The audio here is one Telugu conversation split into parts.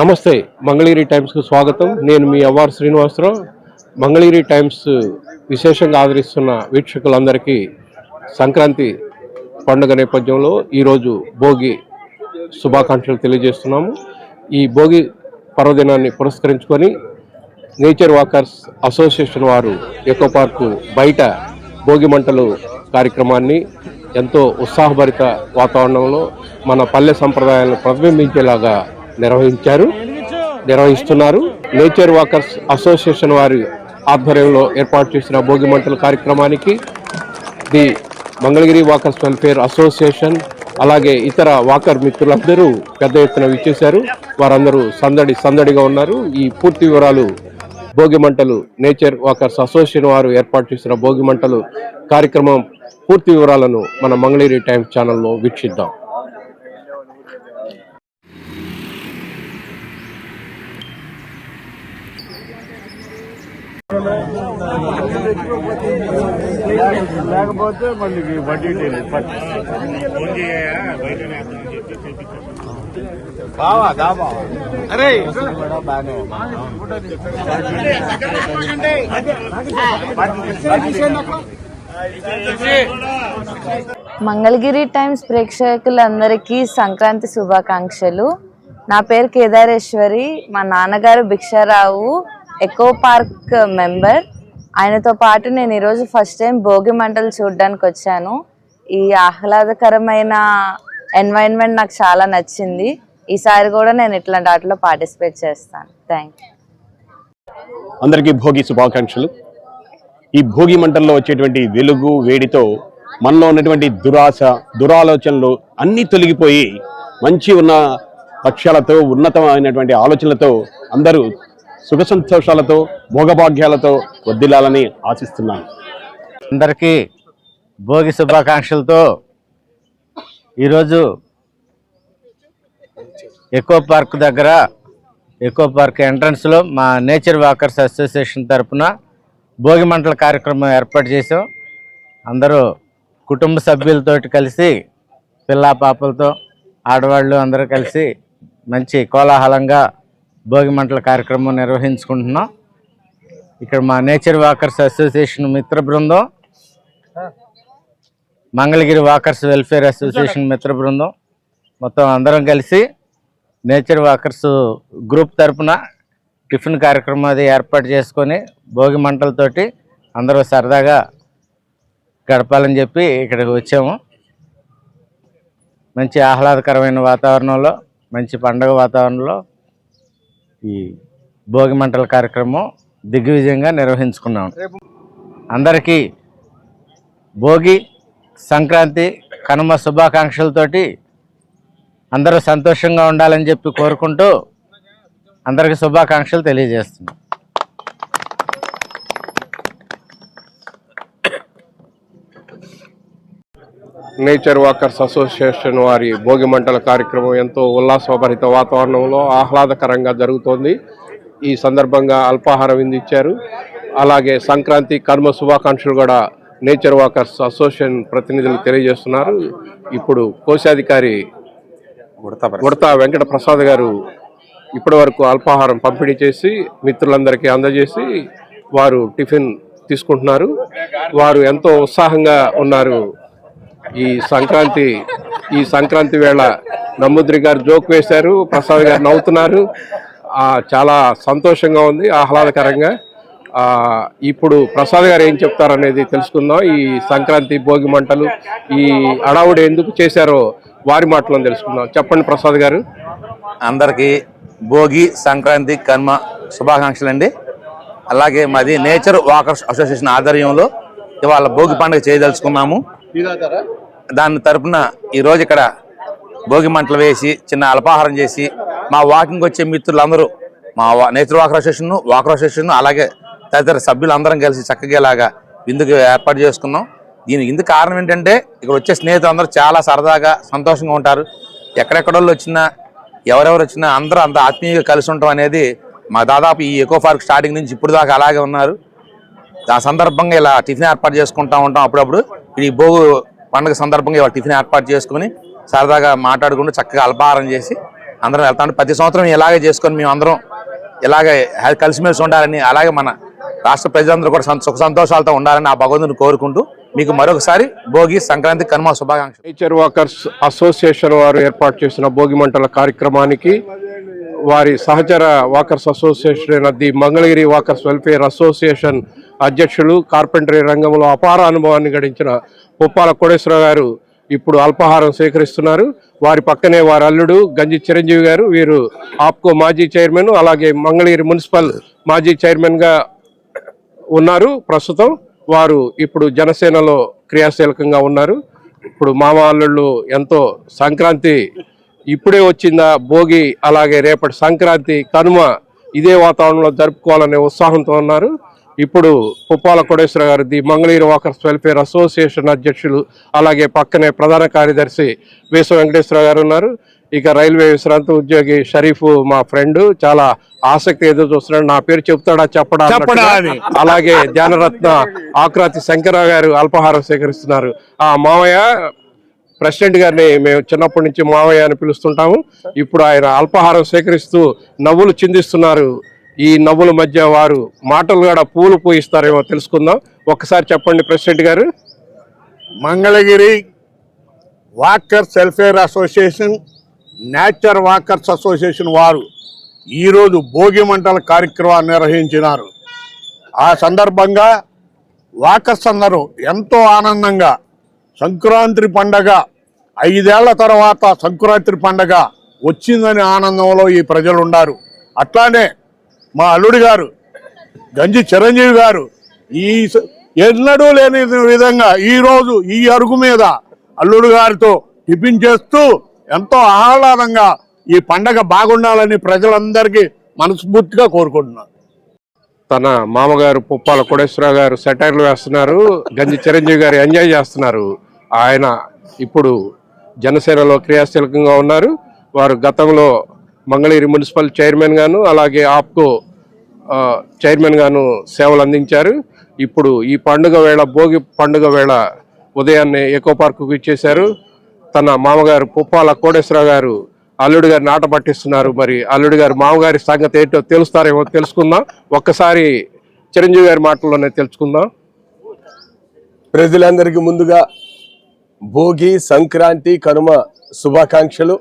నమస్తే మంగళగిరి టైమ్స్కు స్వాగతం. నేను మీ అవ్వారు శ్రీనివాసరావు. మంగళగిరి టైమ్స్ విశేషంగా ఆదరిస్తున్న వీక్షకులందరికీ సంక్రాంతి పండుగ నేపథ్యంలో ఈరోజు భోగి శుభాకాంక్షలు తెలియజేస్తున్నాము. ఈ భోగి పర్వదినాన్ని పురస్కరించుకొని నేచర్ వాకర్స్ అసోసియేషన్ వారు ఎకో పార్కు బయట భోగి మంటలు కార్యక్రమాన్ని ఎంతో ఉత్సాహభరిత వాతావరణంలో మన పల్లె సంప్రదాయాలను ప్రతిబింబించేలాగా నిర్వహించారు నిర్వహిస్తున్నారు. నేచర్ వాకర్స్ అసోసియేషన్ వారి ఆధ్వర్యంలో ఏర్పాటు చేసిన భోగి మంటల కార్యక్రమానికి the Mangalagiri walkers welfare association అలాగే ఇతర వాకర్ మిత్రులందరూ పెద్ద ఎత్తున విచ్చేశారు. వారందరూ సందడి సందడిగా ఉన్నారు. ఈ పూర్తి వివరాలు భోగి మంటలు నేచర్ వాకర్స్ అసోసియేషన్ వారు ఏర్పాటు చేసిన భోగి మంటలు కార్యక్రమం పూర్తి వివరాలను మన మంగళగిరి టైమ్స్ ఛానల్లో వీక్షిద్దాం. లేకపోతే మళ్ళీ వడ్డీ బావా దాబా అరే! మంగళగిరి టైమ్స్ ప్రేక్షకులందరికీ సంక్రాంతి శుభాకాంక్షలు. నా పేరు కేదారేశ్వరి మా నాన్నగారు భిక్షారావు. ఎకో పార్క్ మెంబర్ ఆయనతో పాటు నేను ఈరోజు ఫస్ట్ టైం భోగి మంటలు చూడడానికి వచ్చాను. ఈ ఆహ్లాదకరమైన ఎన్వైరన్మెంట్ నాకు చాలా నచ్చింది. ఈసారి కూడా నేను ఇట్లాంటి వాటిలో పార్టిసిపేట్ చేస్తాను. థ్యాంక్ యూ అందరికీ భోగి శుభాకాంక్షలు. ఈ భోగి మంటల్లో వచ్చేటువంటి వెలుగు వేడితో మనలో ఉన్నటువంటి దురాశ దురాలోచనలు అన్నీ తొలగిపోయి మంచి ఉన్న లక్ష్యాలతో ఉన్నతమైనటువంటి ఆలోచనలతో అందరూ సుఖ సంతోషాలతో భోగభాగ్యాలతో వర్దిల్లాలని ఆశిస్తున్నాను. అందరికీ భోగి శుభాకాంక్షలతో ఈరోజు ఎకో పార్క్ దగ్గర ఎకో పార్క్ ఎంట్రన్స్లో మా నేచర్ వాకర్స్ అసోసియేషన్ తరపున భోగి మంటల కార్యక్రమం ఏర్పాటు చేసాం అందరూ కుటుంబ సభ్యులతోటి కలిసి పిల్ల పాపలతో ఆడవాళ్ళు అందరూ కలిసి మంచి కోలాహలంగా భోగి మంటల కార్యక్రమం నిర్వహించుకుంటున్నాం. ఇక్కడ మా నేచర్ వాకర్స్ అసోసియేషన్ మిత్ర బృందం మంగళగిరి వాకర్స్ వెల్ఫేర్ అసోసియేషన్ మిత్ర బృందం మొత్తం అందరం కలిసి నేచర్ వాకర్స్ గ్రూప్ తరపున టిఫిన్ కార్యక్రమం అది ఏర్పాటు చేసుకొని భోగి మంటలతోటి అందరూ సరదాగా గడపాలని చెప్పి ఇక్కడికి వచ్చాము. మంచి ఆహ్లాదకరమైన వాతావరణంలో మంచి పండగ వాతావరణంలో ఈ భోగి మంటల కార్యక్రమం దిగ్విజయంగా నిర్వహించుకున్నాం. అందరికీ భోగి సంక్రాంతి కనుమ శుభాకాంక్షలతోటి అందరూ సంతోషంగా ఉండాలని చెప్పి కోరుకుంటూ అందరికీ శుభాకాంక్షలు తెలియజేస్తున్నాం. నేచర్ వాకర్స్ అసోసియేషన్ వారి భోగి మంటల కార్యక్రమం ఎంతో ఉల్లాసభరిత వాతావరణంలో ఆహ్లాదకరంగా జరుగుతోంది. ఈ సందర్భంగా అల్పాహారం విందిచ్చారు అలాగే సంక్రాంతి కర్మ శుభాకాంక్షలు కూడా నేచర్ వాకర్స్ అసోసియేషన్ ప్రతినిధులు తెలియజేస్తున్నారు. ఇప్పుడు కోశాధికారి ఉడతా వెంకట ప్రసాద్ గారు ఇప్పటి వరకు అల్పాహారం పంపిణీ చేసి మిత్రులందరికీ అందజేసి వారు టిఫిన్ తీసుకుంటున్నారు. వారు ఎంతో ఉత్సాహంగా ఉన్నారు. ఈ సంక్రాంతి ఈ సంక్రాంతి వేళ నమ్ముద్రి గారు జోక్ వేశారు ప్రసాద్ గారు నవ్వుతున్నారు. చాలా సంతోషంగా ఉంది ఆహ్లాదకరంగా. ఇప్పుడు ప్రసాద్ గారు ఏం చెప్తారనేది తెలుసుకుందాం. ఈ సంక్రాంతి భోగి మంటలు ఈ అడావుడు ఎందుకు చేశారో వారి మాటలను తెలుసుకుందాం. చెప్పండి ప్రసాద్ గారు. అందరికీ భోగి సంక్రాంతి కర్మ శుభాకాంక్షలు అండి. అలాగే మాది నేచర్ వాకర్స్ అసోసియేషన్ ఆధ్వర్యంలో ఇవాళ భోగి పండుగ చేయదలుచుకున్నాము. దాని తరపున ఈరోజు ఇక్కడ భోగి మంటలు వేసి చిన్న అల్పాహారం చేసి మా వాకింగ్ వచ్చే మిత్రులందరూ మా వా- nature walker association walker association అలాగే తదితర సభ్యులందరం కలిసి చక్కగా ఇలాగా విందుకు ఏర్పాటు చేసుకున్నాం. దీనికి ఇందుకు కారణం ఏంటంటే ఇక్కడ వచ్చే స్నేహితులందరూ చాలా సరదాగా సంతోషంగా ఉంటారు. ఎక్కడెక్కడోళ్ళు వచ్చినా ఎవరెవరు వచ్చినా అందరూ అంత ఆత్మీయంగా కలిసి ఉండటం అనేది మా దాదాపు ఈ ఎకో పార్క్ స్టార్టింగ్ నుంచి ఇప్పుడు దాకా అలాగే ఉన్నారు. ఆ సందర్భంగా ఇలా టిఫిన్ ఏర్పాటు చేసుకుంటూ ఉంటాం అప్పుడప్పుడు. ఇది భోగు పండుగ సందర్భంగా ఇవాళ టిఫిన్ ఏర్పాటు చేసుకుని సరదాగా మాట్లాడుకుంటూ చక్కగా అల్పాహారం చేసి అందరం వెళ్తాం. ప్రతి సంవత్సరం ఇలాగే చేసుకొని మేము అందరం ఇలాగే కలిసిమెలిసి ఉండాలని అలాగే మన రాష్ట్ర ప్రజలందరూ కూడా సుఖ సంతోషాలతో ఉండాలని ఆ భగవంతుని కోరుకుంటూ మీకు మరొకసారి భోగి సంక్రాంతి కనుమ శుభాకాంక్ష నేచర్ వాకర్స్ అసోసియేషన్ వారు ఏర్పాటు చేసిన భోగి మంటల కార్యక్రమానికి వారి సహచర వాకర్స్ అసోసియేషన్ అయిన the Mangalagiri walkers welfare association అధ్యక్షులు కార్పెంటరీ రంగంలో అపార అనుభవాన్ని గడించిన పుప్పాల కోడేశ్వర గారు ఇప్పుడు అల్పాహారం స్వీకరిస్తున్నారు వారి పక్కనే వారి అల్లుడు గంజి చిరంజీవి గారు వీరు ఆప్కో మాజీ చైర్మన్ అలాగే మంగళగిరి మున్సిపల్ మాజీ చైర్మన్గా ఉన్నారు. ప్రస్తుతం వారు ఇప్పుడు జనసేనలో క్రియాశీలకంగా ఉన్నారు. ఇప్పుడు మామ అల్లుళ్ళు ఎంతో సంక్రాంతి ఇప్పుడే వచ్చిందా భోగి అలాగే రేపటి సంక్రాంతి కనుమ ఇదే వాతావరణంలో జరుపుకోవాలనే ఉత్సాహంతో ఉన్నారు. ఇప్పుడు Puppala Kodeswara garu the Mangalagiri walkers welfare association అధ్యక్షులు అలాగే పక్కనే ప్రధాన కార్యదర్శి వేస వెంకటేశ్వర గారు ఉన్నారు. ఇక రైల్వే విశ్రాంతి ఉద్యోగి షరీఫ్ మా ఫ్రెండ్ చాలా ఆసక్తి ఎదురు చూస్తున్నాడు. నా పేరు చెప్తాడా చెప్పడా. అలాగే ధ్యానరత్న ఆక్రాతి శంకరరావు గారు అల్పాహారం సేకరిస్తున్నారు. ఆ మావయ్య ప్రెసిడెంట్ గారిని మేము చిన్నప్పటి నుంచి మావయ్య అని పిలుస్తుంటాము. ఇప్పుడు ఆయన అల్పాహారం సేకరిస్తూ నవ్వులు చిందిస్తున్నారు. ఈ నవ్వుల మధ్య వారు మాటలు కూడా పూలు పూయిస్తారేమో తెలుసుకుందాం. ఒక్కసారి చెప్పండి president garu. Mangalagiri walkers welfare association nature walkers association వారు ఈరోజు భోగి మంటల కార్యక్రమాన్ని నిర్వహించినారు. ఆ సందర్భంగా వాకర్స్ అందరూ ఎంతో ఆనందంగా సంక్రాంతి పండగ ఐదేళ్ళ తర్వాత సంక్రాంతి పండగ వచ్చిందని ఆనందంలో ఈ ప్రజలు ఉన్నారు అట్లానే మా అల్లుడి గారు గంజి చిరంజీవి గారు ఈ ఎన్నడూ లేని విధంగా ఈ రోజు ఈ అరుగు మీద అల్లుడు గారితో టిఫిన్ చేస్తూ ఎంతో ఆహ్లాదంగా ఈ పండగ బాగుండాలని ప్రజలందరికీ మనస్ఫూర్తిగా కోరుకుంటున్నాను. తన మామగారు పుప్పాల కోటేశ్వరరావు గారు సెటైర్లు వేస్తున్నారు గంజి చిరంజీవి గారు ఎంజాయ్ చేస్తున్నారు. ఆయన ఇప్పుడు జనసేనలో క్రియాశీలకంగా ఉన్నారు. వారు గతంలో మంగళగిరి మున్సిపల్ చైర్మన్ గాను అలాగే ఆప్కో చైర్మన్ గాను సేవలు అందించారు. ఇప్పుడు ఈ పండుగ వేళ భోగి పండుగ వేళ ఉదయాన్నే ఎకో పార్కుకు ఇచ్చేశారు. తన మామగారు పుప్పాల కోటేశ్వరరావు గారు అల్లుడు గారిని ఆట పట్టిస్తున్నారు. మరి అల్లుడు గారు మామగారి సంగతి ఏంటో తెలుస్తారేమో తెలుసుకుందాం. ఒక్కసారి చిరంజీవి గారి మాటల్లోనే తెలుసుకుందాం. ప్రజలందరికీ ముందుగా భోగి సంక్రాంతి కనుమ శుభాకాంక్షలు.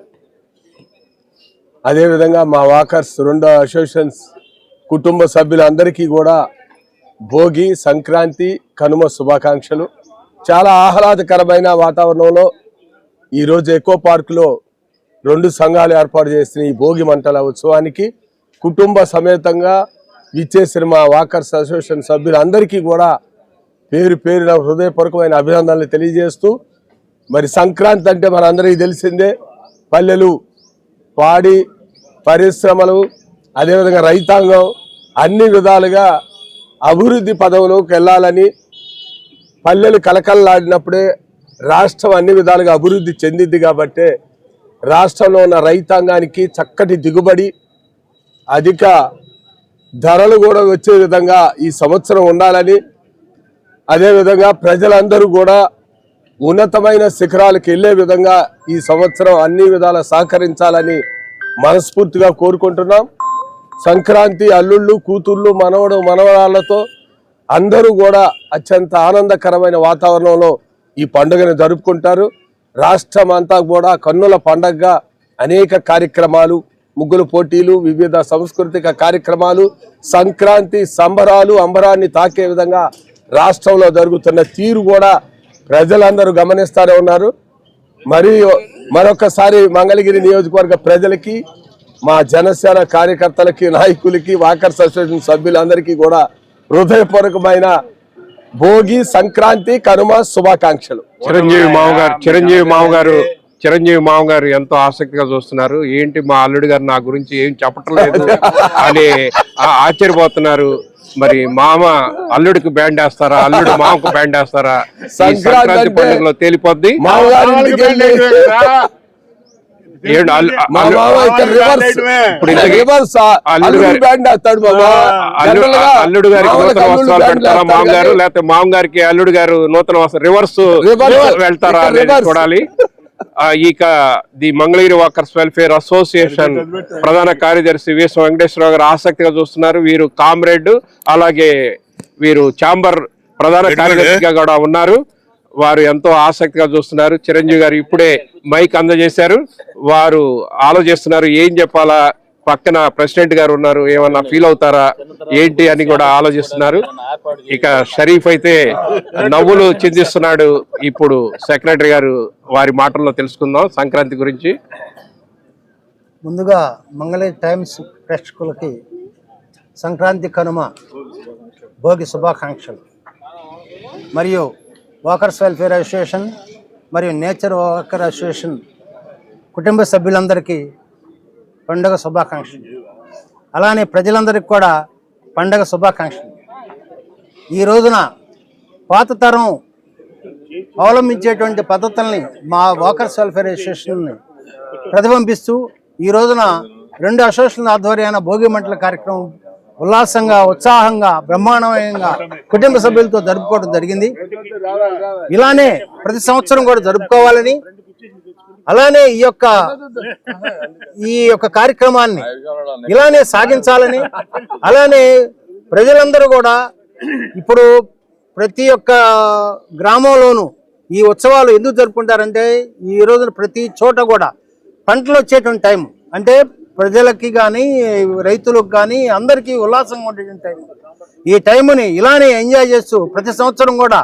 అదేవిధంగా మా వాకర్స్ రెండో అసోసియేషన్స్ కుటుంబ సభ్యులందరికీ కూడా భోగి సంక్రాంతి కనుమ శుభాకాంక్షలు. చాలా ఆహ్లాదకరమైన వాతావరణంలో ఈరోజు ఎకో పార్కులో రెండు సంఘాలు ఏర్పాటు చేసిన ఈ భోగి మంటల ఉత్సవానికి కుటుంబ సమేతంగా ఇచ్చేసిన మా వాకర్స్ అసోసియేషన్ సభ్యులందరికీ కూడా పేరు పేరున హృదయపూర్వకమైన అభినందనలు తెలియజేస్తూ మరి సంక్రాంతి అంటే మనందరికీ తెలిసిందే పల్లెలు పాడి పరిశ్రమలు అదేవిధంగా రైతాంగం అన్ని విధాలుగా అభివృద్ధి పదవులోకి వెళ్ళాలని పల్లెలు కలకల్లాడినప్పుడే రాష్ట్రం అన్ని విధాలుగా అభివృద్ధి చెందింది కాబట్టే రాష్ట్రంలో ఉన్న రైతాంగానికి చక్కటి దిగుబడి అధిక ధరలు కూడా వచ్చే విధంగా ఈ సంవత్సరం ఉండాలని అదేవిధంగా ప్రజలందరూ కూడా ఉన్నతమైన శిఖరాలకు వెళ్ళే విధంగా ఈ సంవత్సరం అన్ని విధాల సహకరించాలని మనస్ఫూర్తిగా కోరుకుంటున్నాం. సంక్రాంతి అల్లుళ్ళు కూతుళ్ళు మనవడు మనవరాళ్ళతో అందరూ కూడా అత్యంత ఆనందకరమైన వాతావరణంలో ఈ పండుగను జరుపుకుంటారు. రాష్ట్రం అంతా కూడా కన్నుల పండగగా అనేక కార్యక్రమాలు ముగ్గుల పోటీలు వివిధ సాంస్కృతిక కార్యక్రమాలు సంక్రాంతి సంబరాలు అంబరాన్ని తాకే విధంగా రాష్ట్రంలో జరుగుతున్న తీరు కూడా ప్రజలందరూ గమనిస్తూనే ఉన్నారు. మరియు మరొకసారి మంగళగిరి నియోజకవర్గ ప్రజలకి మా జనసేన కార్యకర్తలకి నాయకులకి వాకర్స్ అసోసియేషన్ సభ్యులందరికీ కూడా హృదయపూర్వకమైన భోగి సంక్రాంతి కనుమ శుభాకాంక్షలు. చిరంజీవి మామగారు చిరంజీవి మామగారు చిరంజీవి మామగారు ఎంతో ఆసక్తిగా చూస్తున్నారు. ఏంటి మా అల్లుడు గారు నా గురించి ఏం చెప్పటం లేదు అని ఆ- ఆశ్చర్యపోతున్నారు. మరి మామ అల్లుడికి బ్యాండ్ వేస్తారా అల్లుడు మామకు బ్యాండ్ వేస్తారా? సంక్రాంతి పండుగలో తేలిపోద్ది. అల్లుడు గారికి నూతన వస్త్రాలు పెడతారా వేస్తారు మామగారు? లేకపోతే మామగారికి అల్లుడు గారు నూతన వస్త్రం రివర్స్. వెళ్తారా అనేది. చూడాలి. ఆ, ఇక the Mangalagiri walkers welfare association ప్రధాన కార్యదర్శి వీఎస్ వెంకటేశ్వరరావు గారు ఆసక్తిగా చూస్తున్నారు. వీరు కామ్రేడ్ అలాగే వీరు చాంబర్ ప్రధాన కార్యదర్శిగా కూడా ఉన్నారు. వారు ఎంతో ఆసక్తిగా చూస్తున్నారు. చిరంజీవి గారు ఇప్పుడే మైక్ అందజేశారు. వారు ఆలోచిస్తున్నారు ఏం చెప్పాలా? పక్కన ప్రెసిడెంట్ గారు ఉన్నారు ఏమన్నా ఫీల్ అవుతారా? ఏంటి అని కూడా ఆలోచిస్తున్నారు. ఇక షరీఫ్ అయితే నవ్వులు చిందిస్తున్నాడు ఇప్పుడు సెక్రటరీ గారు. వారి మాటల్లో తెలుసుకుందాం సంక్రాంతి గురించి. ముందుగా మంగళ టైమ్స్ ప్రేక్షకులకి సంక్రాంతి కనుమ భోగి శుభాకాంక్షలు. మరియు వాకర్స్ వెల్ఫేర్ అసోసియేషన్ మరియు నేచర్ వాకర్ అసోసియేషన్ కుటుంబ సభ్యులందరికీ పండుగ శుభాకాంక్షలు. అలానే ప్రజలందరికీ కూడా పండుగ శుభాకాంక్షలు. ఈ రోజున పాత తరం అవలంబించేటువంటి పద్ధతుల్ని మా వాకర్స్ వెల్ఫేర్ అసోసియేషన్ని ప్రతిబింబిస్తూ ఈ రోజున రెండు అసోసియేషన్ల ఆధ్వర్యాన భోగి మంటల కార్యక్రమం ఉల్లాసంగా ఉత్సాహంగా బ్రహ్మాండమయంగా కుటుంబ సభ్యులతో జరుపుకోవడం జరిగింది. ఇలానే ప్రతి సంవత్సరం కూడా జరుపుకోవాలని అలానే ఈ యొక్క ఈ యొక్క కార్యక్రమాన్ని ఇలానే సాగించాలని అలానే ప్రజలందరూ కూడా ఇప్పుడు ప్రతి ఒక్క గ్రామంలోనూ ఈ ఉత్సవాలు ఎందుకు జరుపుకుంటారంటే ఈ రోజున ప్రతి చోట కూడా పంటలు వచ్చేటువంటి టైం. అంటే ప్రజలకి కానీ రైతులకు కానీ అందరికీ ఉల్లాసంగా ఉండేటువంటి టైం ఈ టైంని ఇలానే ఎంజాయ్ చేస్తూ ప్రతి సంవత్సరం కూడా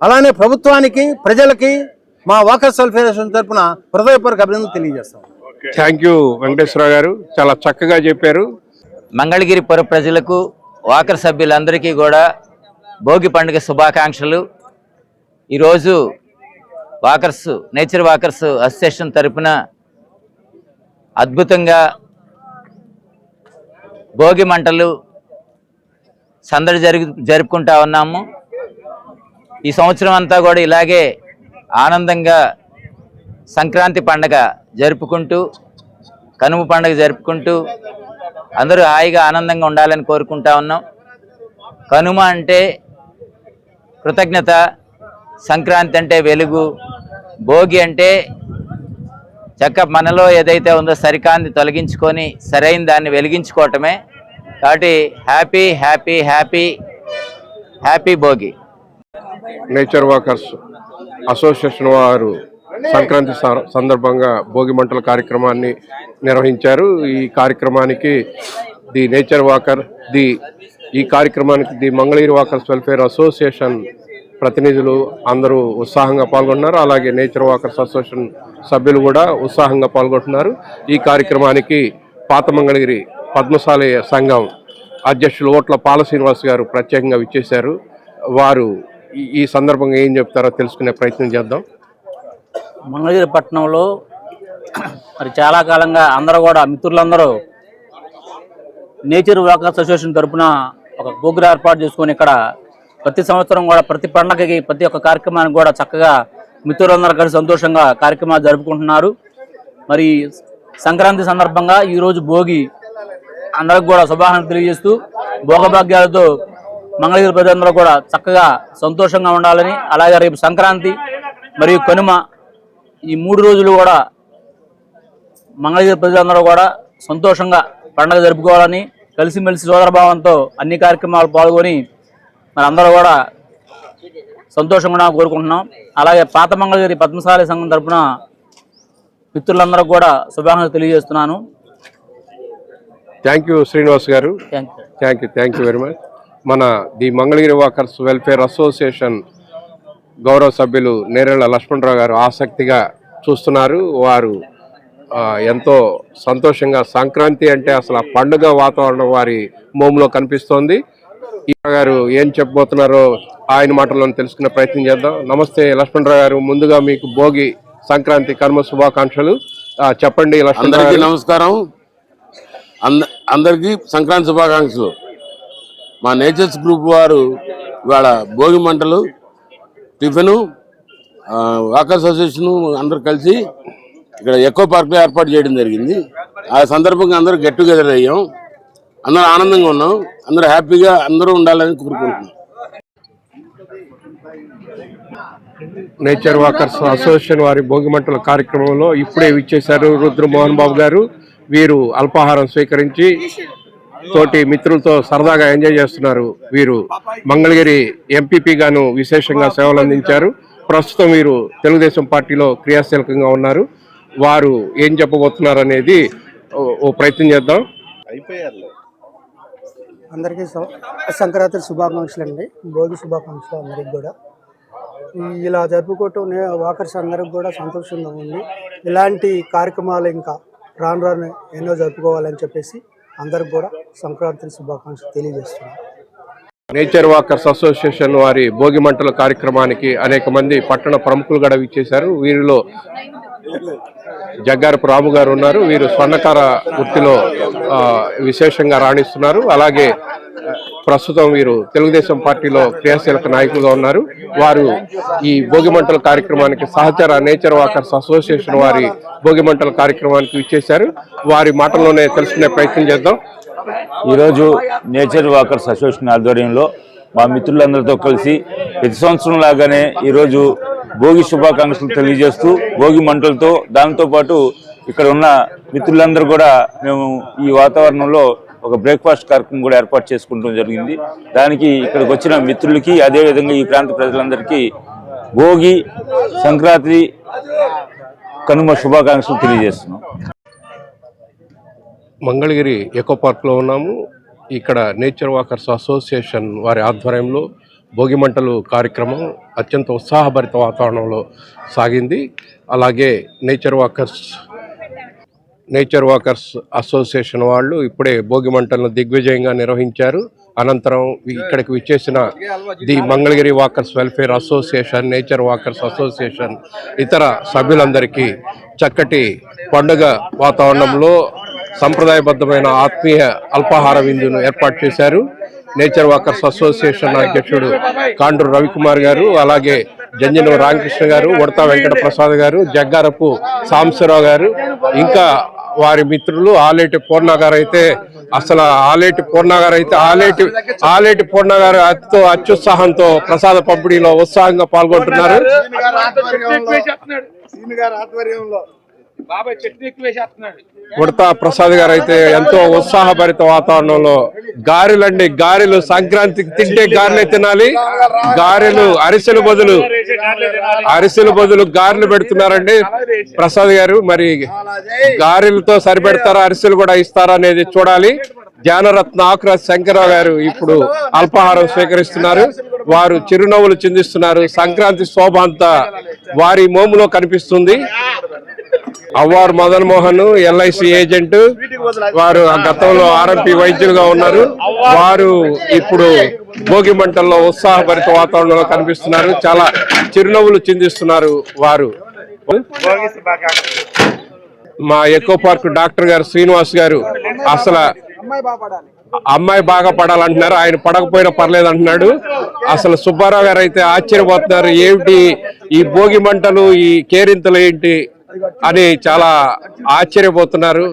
అలానే ప్రభుత్వానికి ప్రజలకి మా వాకర్స్ వెల్ఫేర్ తరఫున హృదయపూర్వక అభినందన తెలియజేస్తాం. థ్యాంక్ యూ వెంకటేశ్వరరావు గారు. చాలా చక్కగా చెప్పారు. మంగళగిరి పుర ప్రజలకు వాకర్ సభ్యులందరికీ కూడా భోగి పండుగ శుభాకాంక్షలు. ఈరోజు వాకర్స్ నేచర్ వాకర్స్ అసోసియేషన్ తరపున అద్భుతంగా భోగి మంటలు సందడి జరుగు జరుపుకుంటా ఉన్నాము. ఈ సంవత్సరం అంతా కూడా ఇలాగే ఆనందంగా సంక్రాంతి పండగ జరుపుకుంటూ కనుమ పండుగ జరుపుకుంటూ అందరూ హాయిగా ఆనందంగా ఉండాలని కోరుకుంటా ఉన్నాం. కనుమ అంటే కృతజ్ఞత సంక్రాంతి అంటే వెలుగు భోగి అంటే చక్క మనలో ఏదైతే ఉందో సరికాంతి తొలగించుకొని సరైన దాన్ని వెలిగించుకోవటమే. కాబట్టి happy happy happy happy Bhogi. Nature walkers association వారు సంక్రాంతి స- సందర్భంగా భోగి మంటల కార్యక్రమాన్ని నిర్వహించారు. ఈ కార్యక్రమానికి ది నేచర్ వాకర్ ది ఈ కార్యక్రమానికి the Mangalagiri walkers welfare association ప్రతినిధులు అందరూ ఉత్సాహంగా పాల్గొన్నారు. అలాగే నేచర్ వాకర్స్ అసోసియేషన్ సభ్యులు కూడా ఉత్సాహంగా పాల్గొంటున్నారు. ఈ కార్యక్రమానికి పాత మంగళగిరి పద్మశాలి సంఘం అధ్యక్షులు ఓట్ల పాల శ్రీనివాస్ గారు ప్రత్యేకంగా విచ్చేశారు. వారు ఈ- ఈ సందర్భంగా ఏం చెప్తారో తెలుసుకునే ప్రయత్నం చేద్దాం. మంగళగిరి పట్టణంలో మరి చాలా కాలంగా అందరూ కూడా మిత్రులందరూ నేచర్ వాకర్స్ అసోసియేషన్ తరఫున ఒక ప్రోగ్రాం ఏర్పాటు చేసుకొని ఇక్కడ ప్రతి సంవత్సరం కూడా ప్రతి పండగకి ప్రతి ఒక్క కార్యక్రమానికి కూడా చక్కగా మిత్రులందరూ కలిసి సంతోషంగా కార్యక్రమాలు జరుపుకుంటున్నారు. మరి సంక్రాంతి సందర్భంగా ఈరోజు భోగి అందరికి కూడా శుభాకాంక్షలు తెలియజేస్తూ భోగభాగ్యాలతో మంగళగిరి ప్రజలందరూ కూడా చక్కగా సంతోషంగా ఉండాలని అలాగే రేపు సంక్రాంతి మరియు కనుమ ఈ మూడు రోజులు కూడా మంగళగిరి ప్రజలందరూ కూడా సంతోషంగా పండుగ జరుపుకోవాలని కలిసిమెలిసి సోదరభావంతో అన్ని కార్యక్రమాలు పాల్గొని మరి అందరూ కూడా సంతోషంగా ఉండాలని కోరుకుంటున్నాం. అలాగే పాత మంగళగిరి పద్మశాలి సంఘం తరపున మిత్రులందరూ కూడా శుభాకాంక్షలు తెలియజేస్తున్నాను. Thank you Srinivas garu. Thank you thank you very much మన the Mangalagiri walkers welfare association గౌరవ సభ్యులు నేరేళ్ళ లక్ష్మణరావు గారు ఆసక్తిగా చూస్తున్నారు. వారు ఎంతో సంతోషంగా సంక్రాంతి అంటే అసలు ఆ పండుగ వాతావరణం వారి మోములో కనిపిస్తోంది. గారు ఏం చెప్పబోతున్నారో ఆయన మాటల్లో తెలుసుకునే ప్రయత్నం చేద్దాం. నమస్తే లక్ష్మణరావు గారు. ముందుగా మీకు భోగి సంక్రాంతి కర్మ శుభాకాంక్షలు. చెప్పండి లక్ష్మణరావు గారు. నమస్కారం. అంద అందరికీ సంక్రాంతి శుభాకాంక్షలు. మా నేచర్స్ గ్రూప్ వారు ఇవాళ భోగి మంటలు టిఫిను ఆ, వాకర్స్ అసోసియేషన్ అందరు కలిసి ఇక్కడ ఎకో పార్క్లో ఏర్పాటు చేయడం జరిగింది. ఆ సందర్భంగా అందరూ గెట్ టుగెదర్ అయ్యాం. అందరూ ఆనందంగా ఉన్నాం. అందరూ హ్యాపీగా అందరూ ఉండాలని కోరుకుంటున్నాం. నేచర్ వాకర్స్ అసోసియేషన్ వారి భోగిమంటల కార్యక్రమంలో ఇప్పుడే విచ్చేశారు రుద్ర మోహన్ బాబు గారు. వీరు అల్పాహారం స్వీకరించి తోటి మిత్రులతో సరదాగా ఎంజాయ్ చేస్తున్నారు వీరు. మంగళగిరి ఎంపీపీ గాను విశేషంగా సేవలు అందించారు. ప్రస్తుతం వీరు తెలుగుదేశం పార్టీలో క్రియాశీలకంగా ఉన్నారు. వారు ఏం చెప్పబోతున్నారు అనేది ఓ- ఓ ప్రయత్నం చేద్దాం. అందరికీ సంక్రాంతి శుభాకాంక్షలు అండి భోగి శుభాకాంక్షలు అందరికి కూడా. ఇలా జరుపుకోవటం వాకర్స్ అందరికి కూడా సంతోషంగా ఉంది. ఇలాంటి కార్యక్రమాలు ఇంకా రాను రాను ఎన్నో జరుపుకోవాలని చెప్పేసి అందరికి కూడా సంక్రాంతి శుభాకాంక్షలు తెలియజేస్తున్నాను నేచర్ వాకర్స్ అసోసియేషన్ వారి భోగి మంటల కార్యక్రమానికి అనేక మంది పట్టణ ప్రముఖులు కూడా వీరిలో జగ్గారపు రాము గారు ఉన్నారు. వీరు స్వర్ణకార వృత్తిలో విశేషంగా రాణిస్తున్నారు. అలాగే ప్రస్తుతం వీరు తెలుగుదేశం పార్టీలో క్రియాశీలక నాయకులుగా ఉన్నారు. వారు ఈ భోగిమంటల కార్యక్రమానికి సహచర నేచర్ వాకర్స్ అసోసియేషన్ వారి భోగి మంటల కార్యక్రమానికి ఇచ్చేశారు వారి మాటల్లోనే తెలుసుకునే ప్రయత్నం చేద్దాం. ఈరోజు నేచర్ వాకర్స్ అసోసియేషన్ ఆధ్వర్యంలో మా మిత్రులందరితో కలిసి ప్రతి సంవత్సరం లాగానే ఈరోజు భోగి శుభాకాంక్షలు తెలియజేస్తూ భోగి మంటలతో దాంతోపాటు ఇక్కడ ఉన్న మిత్రులందరూ కూడా మేము ఈ వాతావరణంలో ఒక బ్రేక్ఫాస్ట్ కార్యక్రమం కూడా ఏర్పాటు చేసుకుంటూ జరిగింది. దానికి ఇక్కడికి వచ్చిన మిత్రులకి అదేవిధంగా ఈ ప్రాంత ప్రజలందరికీ భోగి సంక్రాంతి కనుమ శుభాకాంక్షలు తెలియజేస్తున్నాం. మంగళగిరి ఎకో పార్క్లో ఉన్నాము. ఇక్కడ నేచర్ వాకర్స్ అసోసియేషన్ వారి ఆధ్వర్యంలో భోగి మంటలు కార్యక్రమం అత్యంత ఉత్సాహభరిత వాతావరణంలో సాగింది. అలాగే nature walkers nature walkers association వాళ్ళు ఇప్పుడే భోగి మంటలను దిగ్విజయంగా నిర్వహించారు. అనంతరం ఇక్కడికి విచ్చేసిన the Mangalagiri walkers welfare association nature walkers association ఇతర సభ్యులందరికీ చక్కటి పండుగ వాతావరణంలో సంప్రదాయబద్ధమైన ఆత్మీయ అల్పాహార విందును ఏర్పాటు చేశారు. నేచర్ వాకర్స్ అసోసియేషన్ అధ్యక్షుడు కాండ్రు రవికుమార్ గారు అలాగే జంజన రామకృష్ణ గారు ఉడతా వెంకట ప్రసాద్ గారు జగ్గారపు సాంబశివరావు గారు ఇంకా వారి మిత్రులు ఆలేటి పూర్ణ గారు అయితే అసలు ఆలేటి పూర్ణ గారు అయితే ఆలేటి ఆలేటి పూర్ణ గారు అత్తో అత్యుత్సాహంతో ప్రసాద పంపిణీలో ఉత్సాహంగా పాల్గొంటున్నారు. ఉడతా ప్రసాద్ గారు అయితే ఎంతో ఉత్సాహభరిత వాతావరణంలో గారెలండి గారెలు సంక్రాంతికి తింటే గారెలే తినాలి గారెలు అరిసెలు బదులు అరిసెలు బదులు గారెలు పెడుతున్నారండి ప్రసాద్ గారు. మరి గారెలతో సరిపెడతారా అరిసెలు కూడా ఇస్తారా అనేది చూడాలి. జ్ఞానరత్న ఆకుర శంకరరావు గారు ఇప్పుడు అల్పాహారం స్వీకరిస్తున్నారు. వారు చిరునవ్వులు చిందిస్తున్నారు. సంక్రాంతి శోభ అంతా వారి మోములో కనిపిస్తుంది. అవ్వారు మదన్ మోహన్ ఎల్ఐసి ఏజెంట్ వారు ఆ గతంలో ఆర్ఎంపీ వైద్యులుగా ఉన్నారు. వారు ఇప్పుడు భోగి మంటల్లో ఉత్సాహభరిత వాతావరణంలో కనిపిస్తున్నారు. చాలా చిరునవ్వులు చిందిస్తున్నారు వారు. మా ఎకో పార్క్ డాక్టర్ గారు శ్రీనివాస్ గారు అసలు అమ్మాయి బాగా పడాలంటున్నారు. ఆయన పడకపోయినా పర్లేదు అంటున్నాడు అసలు సుబ్బారావు గారు అయితే ఆశ్చర్యపోతున్నారు. ఏమిటి ఈ భోగి మంటలు ఈ కేరింతలు ఏంటి? అని చాలా ఆశ్చర్యపోతున్నారు.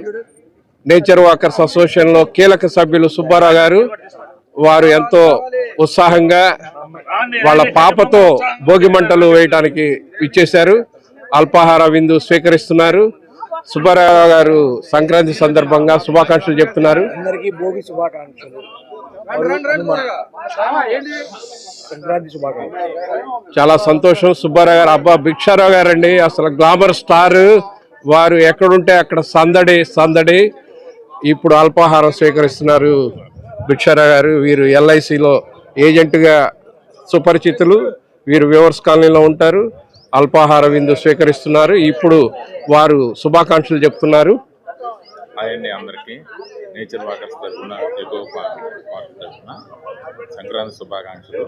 నేచర్ వాకర్స్ అసోసియేషన్లో కీలక సభ్యులు సుబ్బారావు గారు. వారు ఎంతో ఉత్సాహంగా వాళ్ళ పాపతో భోగి మంటలు వేయటానికి ఇచ్చేశారు. అల్పాహార విందు స్వీకరిస్తున్నారు. సుబ్బారావు గారు సంక్రాంతి సందర్భంగా శుభాకాంక్షలు చెప్తున్నారు. చాలా సంతోషం సుబ్బారావు గారు అబ్బా భిక్షారావు గారు అండి అసలు గ్లామర్ స్టార్ వారు ఎక్కడుంటే అక్కడ సందడి సందడి. ఇప్పుడు అల్పాహారం స్వీకరిస్తున్నారు భిక్షారావు గారు. వీరు ఎల్ఐసిలో ఏజెంట్గా సుపరిచితులు. వీరు వ్యూవర్స్ కాలనీలో ఉంటారు. అల్పాహార విందు స్వీకరిస్తున్నారు. ఇప్పుడు వారు శుభాకాంక్షలు చెప్తున్నారు. అందరికీ. నేచర్ వాకర్స్ తరఫున ఎకో పార్క్ పార్క్ తరఫున సంక్రాంతి శుభాకాంక్షలు.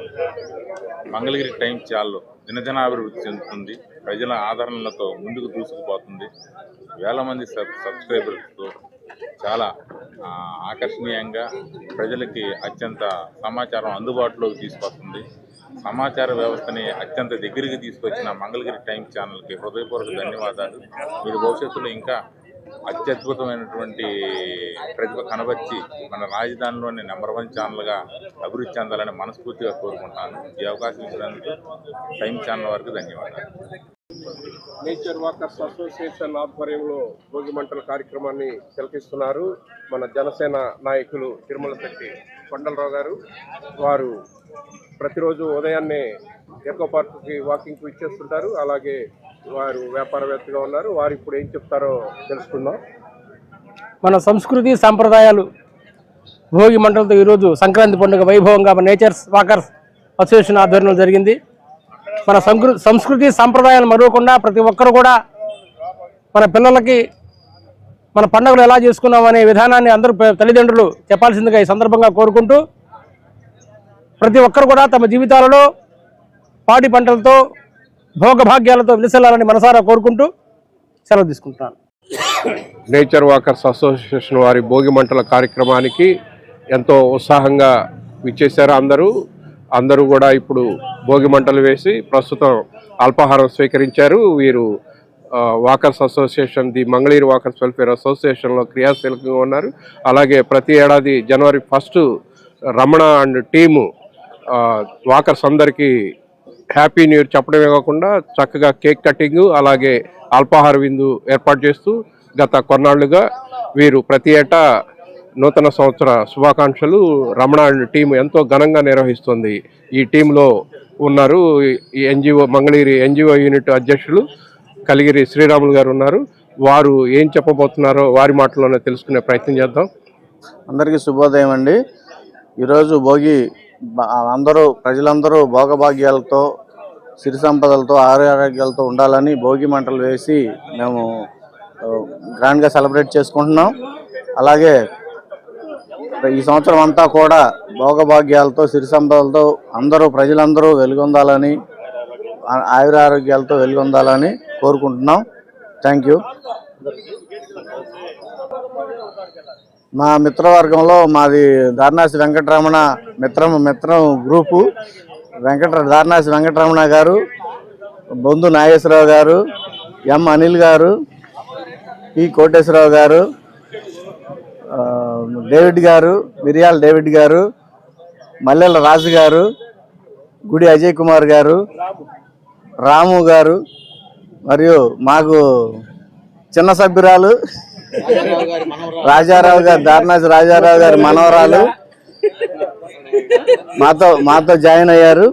మంగళగిరి టైం ఛానల్ దినదినాభివృద్ధి చెందుతుంది. ప్రజల ఆదరణలతో ముందుకు దూసుకుపోతుంది. వేల మంది సబ్ సబ్స్క్రైబర్స్తో చాలా ఆకర్షణీయంగా ప్రజలకి అత్యంత సమాచారం అందుబాటులోకి తీసుకొస్తుంది. సమాచార వ్యవస్థని అత్యంత దగ్గరికి తీసుకొచ్చిన మంగళగిరి టైమ్స్ ఛానల్కి హృదయపూర్వక ధన్యవాదాలు. మీరు భవిష్యత్తులో ఇంకా అత్యద్భుతమైనటువంటి ప్రతిభ కనబర్చి మన రాజధానిలోని నెంబర్ వన్ ఛానల్గా అభివృద్ధి చెందాలని మనస్ఫూర్తిగా కోరుకుంటున్నాను. ఈ అవకాశం ఇచ్చినందుకు టైమ్ ఛానల్ వరకు ధన్యవాదాలు. నేచర్ వాకర్స్ అసోసియేషన్ ఆధ్వర్యంలో భోగి మంటల కార్యక్రమాన్ని తిలకిస్తున్నారు మన జనసేన నాయకులు తిరుమల శెట్టి కొండలరావు గారు. వారు ప్రతిరోజు ఉదయాన్నే ఎకో పార్క్కి వాకింగ్కి ఇచ్చేస్తుంటారు. అలాగే వారు వ్యాపారవేత్తగా ఉన్నారు. వారు ఇప్పుడు ఏం చెప్తారో తెలుసుకుందాం. మన సంస్కృతి సాంప్రదాయాలు భోగి మంటలతో ఈరోజు సంక్రాంతి పండుగ వైభవంగా మన నేచర్స్ వాకర్స్ అసోసియేషన్ ఆధ్వర్యంలో జరిగింది. మన సంస్కృ సంస్కృతి సాంప్రదాయాలు మరవకుండా ప్రతి ఒక్కరు కూడా మన పిల్లలకి మన పండుగలు ఎలా చేసుకున్నాం అనే విధానాన్ని అందరూ తల్లిదండ్రులు చెప్పాల్సిందిగా ఈ సందర్భంగా కోరుకుంటూ ప్రతి ఒక్కరు కూడా తమ జీవితాలలో పాడి పంటలతో భోగభాగ్యాలతో విలసిల్లాలని మనసారా కోరుకుంటూ సెలవు తీసుకుంటున్నాను. నేచర్ వాకర్స్ అసోసియేషన్ వారి భోగి మంటల కార్యక్రమానికి ఎంతో ఉత్సాహంగా విచ్చేశారు అందరూ. అందరూ కూడా ఇప్పుడు భోగి మంటలు వేసి ప్రస్తుతం అల్పాహారం స్వీకరించారు. వీరు walkers association the Mangalagiri walkers welfare అసోసియేషన్లో క్రియాశీలకంగా ఉన్నారు. అలాగే ప్రతి ఏడాది జనవరి first Ramana and team walkers అందరికీ హ్యాపీ న్యూ ఇయర్ చెప్పడమే కాకుండా చక్కగా కేక్ కటింగ్ అలాగే అల్పాహార విందు ఏర్పాటు చేస్తూ గత కొన్నాళ్ళుగా వీరు ప్రతి ఏటా నూతన సంవత్సర శుభాకాంక్షలు రమణ అండ్ టీం ఎంతో ఘనంగా నిర్వహిస్తుంది. ఈ టీంలో ఉన్నారు ఈ ఎన్జిఓ మంగళగిరి ఎన్జిఓ యూనిట్ అధ్యక్షులు కలిగిరి శ్రీరాములు గారు ఉన్నారు. వారు ఏం చెప్పబోతున్నారో వారి మాటల్లోనే తెలుసుకునే ప్రయత్నం చేద్దాం. అందరికీ శుభోదయం అండి. ఈరోజు భోగి అందరూ ప్రజలందరూ భోగభాగ్యాలతో సిరి సంపదలతో ఆరోగ్యాలతో ఉండాలని భోగి మంటలు వేసి మేము గ్రాండ్గా సెలబ్రేట్ చేసుకుంటున్నాం. అలాగే ఈ సంవత్సరం అంతా కూడా భోగభాగ్యాలతో సిరి సంపదలతో అందరూ ప్రజలందరూ వెలుగొందాలని ఆయుర ఆయురారోగ్యాలతో వెలుగొందాలని కోరుకుంటున్నాం. Thank you. మా మిత్రవర్గంలో మాది దారుణాసి వెంకటరమణ మిత్రం మిత్రం గ్రూపు. వెంకట దారుణాసి వెంకటరమణ గారు బొందు నాగేశ్వరరావు గారు ఎం అనిల్ గారు పి కోటేశ్వరరావు గారు డేవిడ్ గారు మిరియాల డేవిడ్ గారు మల్లెల రాజు గారు గుడి అజయ్ కుమార్ గారు రాము గారు మరియు మాకు చిన్న సభ్యురాలు రాజారావు గారు దారుణాజు రాజారావు గారి మనవరాలు. మాతో మాతో జాయిన్ అయ్యారు.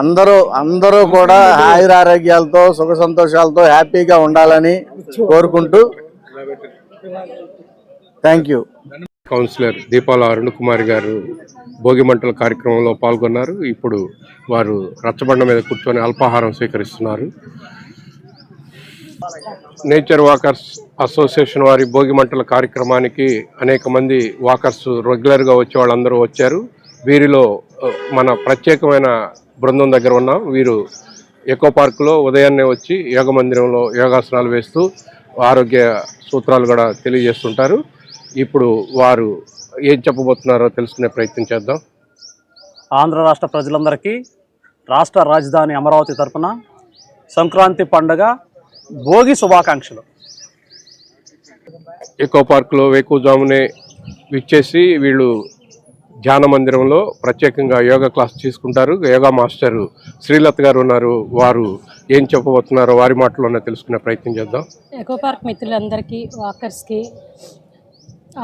అందరూ అందరూ కూడా ఆయుర ఆరోగ్యాలతో సుఖ సంతోషాలతో హ్యాపీగా ఉండాలని కోరుకుంటూ థ్యాంక్ యూ. కౌన్సిలర్ దీపాల అరుణ్ కుమార్ గారు భోగి మంటల కార్యక్రమంలో పాల్గొన్నారు. ఇప్పుడు వారు రచ్చబండ మీద కూర్చొని అల్పాహారం స్వీకరిస్తున్నారు. నేచర్ వాకర్స్ అసోసియేషన్ వారి భోగి మంటల కార్యక్రమానికి అనేక మంది వాకర్స్ రెగ్యులర్గా వచ్చే వాళ్ళందరూ వచ్చారు. వీరిలో మన ప్రత్యేకమైన బృందం దగ్గర ఉన్నాం. వీరు ఎకో పార్కులో ఉదయాన్నే వచ్చి యోగ మందిరంలో యోగాసనాలు వేస్తూ ఆరోగ్య సూత్రాలు కూడా తెలియజేస్తుంటారు. ఇప్పుడు వారు ఏం చెప్పబోతున్నారో తెలుసుకునే ప్రయత్నం చేద్దాం. ఆంధ్ర రాష్ట్ర ప్రజలందరికీ రాష్ట్ర రాజధాని అమరావతి తరఫున సంక్రాంతి పండుగ భోగి శుభాకాంక్షలు. ఎకో పార్క్లో వేకుజామునే విచ్చేసి వీళ్ళు ధ్యాన మందిరంలో ప్రత్యేకంగా యోగా క్లాస్ తీసుకుంటారు. యోగా మాస్టర్ శ్రీలత గారు ఉన్నారు. వారు ఏం చెప్పబోతున్నారో వారి మాటలోనే తెలుసుకునే ప్రయత్నం చేద్దాం. ఎకో పార్క్ మిత్రులందరికీ వాకర్స్కి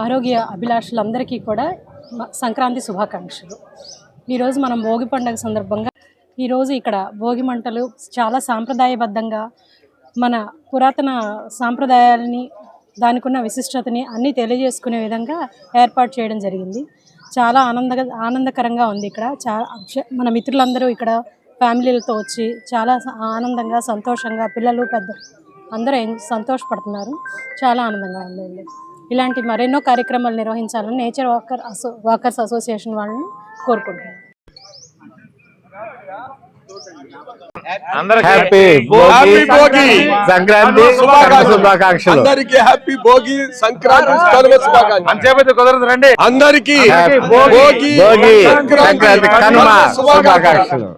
ఆరోగ్య అభిలాషులందరికీ కూడా సంక్రాంతి శుభాకాంక్షలు. ఈరోజు మనం భోగి పండుగ సందర్భంగా ఈరోజు ఇక్కడ భోగి మంటలు చాలా సాంప్రదాయబద్ధంగా మన పురాతన సాంప్రదాయాలని దానికున్న విశిష్టతని అన్నీ తెలియజేసుకునే విధంగా ఏర్పాటు చేయడం జరిగింది. చాలా ఆనంద ఆనందకరంగా ఉంది ఇక్కడ. చాలా మన మిత్రులందరూ ఇక్కడ ఫ్యామిలీలతో వచ్చి చాలా ఆనందంగా సంతోషంగా పిల్లలు పెద్ద అందరూ సంతోషపడుతున్నారు. చాలా ఆనందంగా ఉందండి. ఇలాంటి మరెన్నో కార్యక్రమాలు నిర్వహించాలని నేచర్ వాకర్ అసో వాకర్స్ అసోసియేషన్ వాళ్ళని కోరుకుంటున్నాను. హ్యాపీ హ్యాపీ భోగి సంక్రాంతి శుభాకాంక్షలు. అందరికీ హ్యాపీ భోగి సంక్రాంతి కుదరదు రండి. అందరికీ Happy భోగి సంక్రాంతి కనుమ శుభాకాంక్షలు.